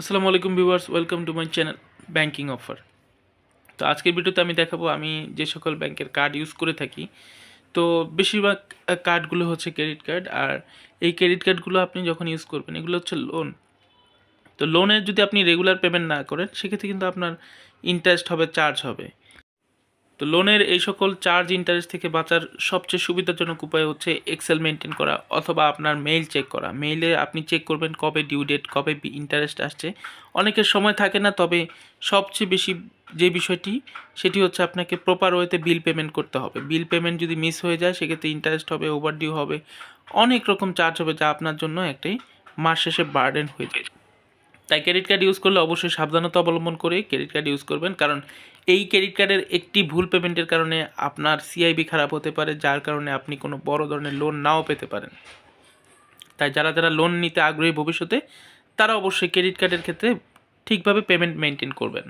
আসসালামু আলাইকুম viewers, welcome to my channel banking offer. তো আজকের ভিডিওতে আমি দেখাবো, আমি যে সকল ব্যাংকের কার্ড ইউজ করে থাকি, তো বেশিরভাগ কার্ডগুলো হচ্ছে ক্রেডিট কার্ড আর এই ক্রেডিট কার্ডগুলো আপনি যখন ইউজ করবেন, এগুলো হচ্ছে লোন তো লোনের যদি আপনি রেগুলার পেমেন্ট না করেন, সেক্ষেত্রে কিন্তু আপনার ইন্টারেস্ট হবে চার্জ হবে। তো লোনের এই সকল চার্জ ইন্টারেস্ট থেকে বাঁচার সবচেয়ে সুবিধাজনক উপায় হচ্ছে এক্সেল মেনটেন করা অথবা আপনার মেইল চেক করা। মেইলে আপনি চেক করবেন কবে ডিউ ডেট কবে ইন্টারেস্ট আসছে। অনেকের সময় থাকে না, তবে সবচেয়ে বেশি যে বিষয়টি, সেটি হচ্ছে আপনাকে প্রপার ওয়েতে বিল পেমেন্ট করতে হবে। বিল পেমেন্ট যদি মিস হয়ে যায়, সেক্ষেত্রে ইন্টারেস্ট হবে ওভার ডিউ হবে। অনেক রকম চার্জ হবে, যা আপনার জন্য একটি মাস শেষে বার্ডেন হয়ে যায়। তাই ক্রেডিট কার্ড ইউজ করলে অবশ্যই সাবধানতা অবলম্বন করে ক্রেডিট কার্ড ইউজ করবেন। কারণ এই ক্রেডিট কার্ডের একটি ভুল পেমেন্টের কারণে আপনার সিআইবি খারাপ হতে পারে, যার কারণে আপনি কোনো বড় ধরনের লোন নাও পেতে পারেন। তাই যারা যারা লোন নিতে আগ্রহী ভবিষ্যতে, তারা অবশ্যই ক্রেডিট কার্ডের ক্ষেত্রে ঠিকভাবে পেমেন্ট মেনটেন করবেন।